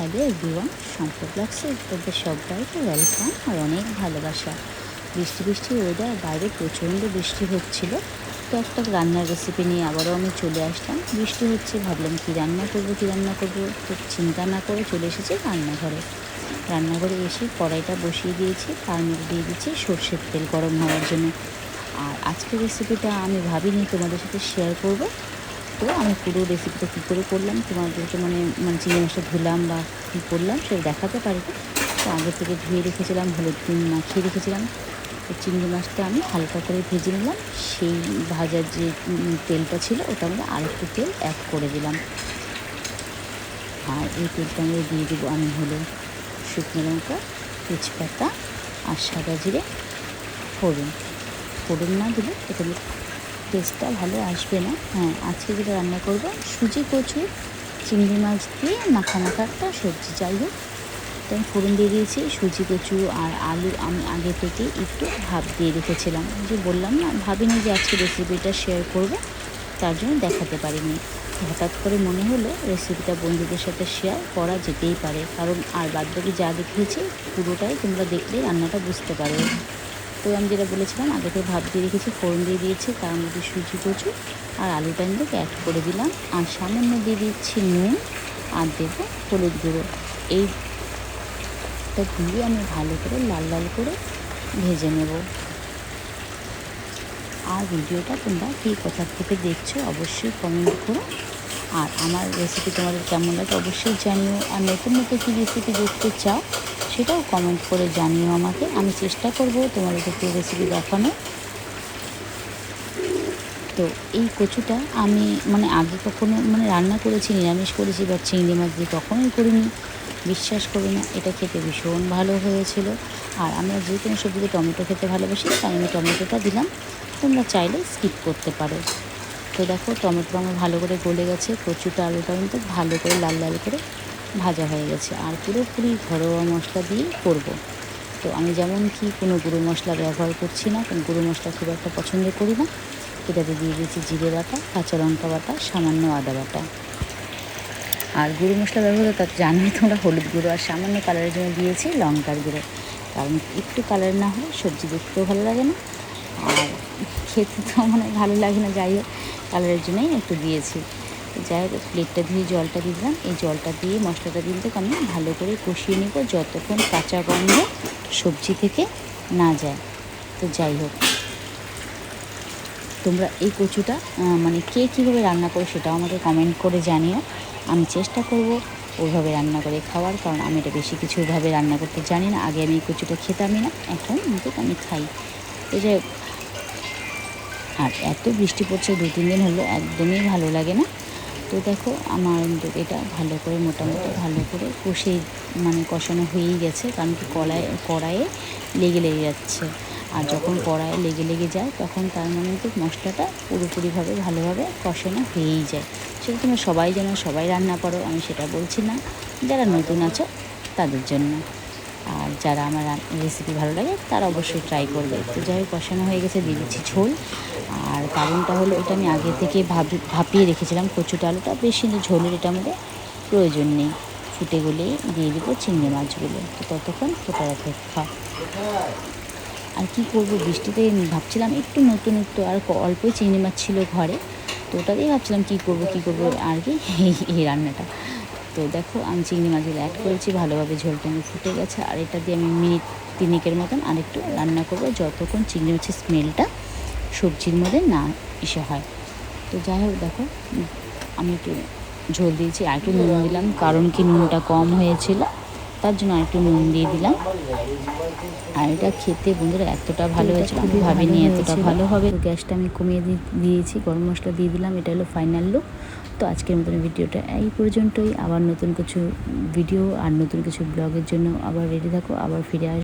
Hello everyone সম্পদ লাগছে তোদের সবাইকে ওয়েলকাম আর অনেক ভালোবাসা। বৃষ্টি বৃষ্টি ওয়েদার বাইরে প্রচণ্ড বৃষ্টি হচ্ছিল। তো একটা রান্নার রেসিপি নিয়ে আবারও আমি চলে আসলাম। বৃষ্টি হচ্ছে, ভাবলাম কী রান্না করব, কী রান্না করব? তো চিন্তা না করে চলে এসেছি রান্নাঘরে। রান্নাঘরে এসে কড়াইটা বসিয়ে দিয়েছি, তার মধ্যে দিয়ে দিচ্ছি সর্ষের তেল গরম হওয়ার জন্য। আর আজকের রেসিপিটা আমি ভাবিনি, তোমাদের সাথে শেয়ার করব। তো আমি পুরো রেসিপিটা কী করে করলাম, তোমাদেরকে মানে মানে চিংড়ি মাছটা ধুলাম বা কী করলাম সেটা দেখাতে পারি তো আগে থেকে ধুয়ে রেখেছিলাম, হলুদ মাখিয়ে রেখেছিলাম। তো চিংড়ি মাছটা আমি হালকা করে ভেজে নিলাম। সেই ভাজার যে তেলটা ছিল ওটা আমি আরেকটু তেল অ্যাড করে দিলাম। আর এই তেলটা আমি দিয়ে দেবো আমি হলো শুকনো লঙ্কা, তেজপাতা আর সাদা জিরে, ফোড়ন। ফোড়ন না দিলে এখানে টেস্টটা ভালো আসবে না। হ্যাঁ আজকে যেটা রান্না করব, সুজি কচু, চিংড়ি মাছ দিয়ে মাখা মাখা একটা সবজি। যাই হোক, তো আমি ফোড়ন দিয়ে দিয়েছি, সুজি কচু আর আলু আমি আগে থেকে একটু ভাপ দিয়ে রেখেছিলাম। যে বললাম না, ভাবিনি যে আজকে রেসিপিটা শেয়ার করব, তার জন্য দেখাতে পারিনি। হঠাৎ করে মনে হলো রেসিপিটা বন্ধুদের সাথে শেয়ার করা যেতেই পারে, কারণ আর বাদবাকি যা দেখিয়েছি পুরোটাই তোমরা দেখলে রান্নাটা বুঝতে পারবে। তো আমি যেটা বলেছিলাম, আগে থেকে ভাত দিয়ে রেখেছি, ফোড়ন দিয়ে দিয়েছি, তার মধ্যে সুজি, কচু আর আলুটা আমি অ্যাড করে দিলাম। আর সামান্য দিয়ে দিচ্ছি নুন আর দেবো হলুদ গুঁড়ো। এইটা দিয়ে আমি ভালো করে লাল লাল করে ভেজে নেব। আর ভিডিওটা তোমরা কী কোথা থেকে দেখছ অবশ্যই কমেন্ট করো। আর আমার রেসিপি তোমাদের কেমন লাগে অবশ্যই জানিও। আর নতুন নতুন কী রেসিপি দেখতে চাও সেটাও কমেন্ট করে জানিও আমাকে। আমি চেষ্টা করব তোমাদেরকে রেসিপি দেখানো। তো এই কচুটা আমি মানে আগে কখনো মানে রান্না করেছি, নিরামিষ করেছি বা চিংড়ি মাছ দিয়ে কখনোই করিনি। বিশ্বাস করবে না, এটা খেতে ভীষণ ভালো হয়েছিল। আর আমরা যে কোনো সবজিতে টমেটো খেতে ভালোবাসি, তাই আমি টমেটোটা দিলাম। তোমরা চাইলে স্কিপ করতে পারো। তো দেখো, টমেটো আমার ভালো করে গলে গেছে, কচুটা আলুটা কিন্তু ভালো করে, লাল লাল করে ভাজা হয়ে গেছে। আর পুরোপুরি ঘরোয়া মশলা দিয়ে করব। তো আমি যেমন কি কোনো গুঁড়ো মশলা ব্যবহার করছি না, কোনো গুঁড়ো মশলা খুব একটা পছন্দ করি না। এটাতে দিয়ে দিয়েছি জিরে বাটা, কাঁচা লঙ্কা বাটা, সামান্য আদা বাটা। আর গুঁড়ো মশলা ব্যবহার তার জানোই তোমরা হলুদ গুঁড়ো আর সামান্য কালারের জন্য দিয়েছি লঙ্কার গুঁড়ো। কারণ একটু কালার না হলে সবজি দেখতেও ভালো লাগে না। আর খেতে তো মানে ভালো লাগে না, যাই হোক কালারের জন্যই একটু দিয়েছি। যাই হোক প্লেটটা দিয়ে জলটা দিলাম। এই জলটা দিয়ে মশলাটা কিন্তু আমি ভালো করে কষিয়ে নেব যতক্ষণ কাঁচা গন্ধ সবজি থেকে না যায়। তো যাই হোক, তোমরা এই কচুটা মানে কে কীভাবে রান্না করো সেটাও আমাকে কমেন্ট করে জানিও। আমি চেষ্টা করব ওইভাবে রান্না করে খাওয়ার, কারণ আমি এটা বেশি কিছু ওইভাবে রান্না করতে জানি না। আগে আমি এই কচুটা খেতামই না, এখন কিন্তু আমি খাই। তো যাই হোক, আর এত বৃষ্টি পড়ছে দু তিন দিন হলো, একদমই ভালো লাগে না। তো দেখো, আমার এটা ভালো করে, মোটামুটি ভালো করে কষে মানে কষানো হয়েই গেছে, কারণ কি কড়াই কড়াইয়ে লেগে লেগে যাচ্ছে। আর যখন কড়াইয়ে লেগে লেগে যায়, তখন তার মানে কিন্তু মশলাটা পুরোপুরিভাবে ভালোভাবে কষানো হয়েই যায়। সেটা তোমরা সবাই যেন সবাই রান্না করো, আমি সেটা বলছি না। যারা নতুন আছো, তাদের জন্য। আর যারা আমার রেসিপি ভালো লাগে, তারা অবশ্যই ট্রাই করবে। তো যাই হোক কষানো হয়ে গেছে দিয়ে দিচ্ছি ঝোল। আর কারণটা হলো, এটা আমি আগে থেকে ভাবি ভাপিয়ে রেখেছিলাম কচুটা আলুটা। বেশি কিন্তু ঝোলের এটা আমাদের প্রয়োজন নেই। ফুটে গলেই দিয়ে দেবো চিংড়ি মাছগুলো। তো ততক্ষণ ফোটার অপেক্ষা। আর কি করব, বৃষ্টিতে ভাবছিলাম একটু নতুন একটু আর অল্পই চিংড়ি মাছ ছিল ঘরে। তো ওটা দিয়ে ভাবছিলাম কী করব কী করব, আর কি এই রান্নাটা। তো দেখো, আমি চিংড়ি মাছগুলো অ্যাড করেছি, ভালোভাবে ঝোলটা আমি ফুটে গেছে। আর এটা দিয়ে আমি মিনিট তিনিকের মতন আরেকটু রান্না করব, যতক্ষণ চিংড়ি মাছের স্মেলটা সবজির মধ্যে না এসে হয়। তো যাই হোক, দেখো, আমি একটু ঝোল দিয়েছি, আর একটু নুন দিলাম, কারণ কি নুনটা কম হয়েছিল, তার জন্য আর একটু নুন দিয়ে দিলাম। আর এটা খেতে বন্ধুরা এতটা ভালো হয়েছে আমি ভাবিনি এতটা ভালো হবে। গ্যাসটা আমি কমিয়ে দিয়েছি, গরম মশলা দিয়ে দিলাম, এটা হলো ফাইনাল লুক তো আজকের মতন ভিডিওটা এই পর্যন্তই। আবার নতুন কিছু ভিডিও আর নতুন কিছু ব্লগের জন্য আবার রেডি থাকো, আবার ফিরে আস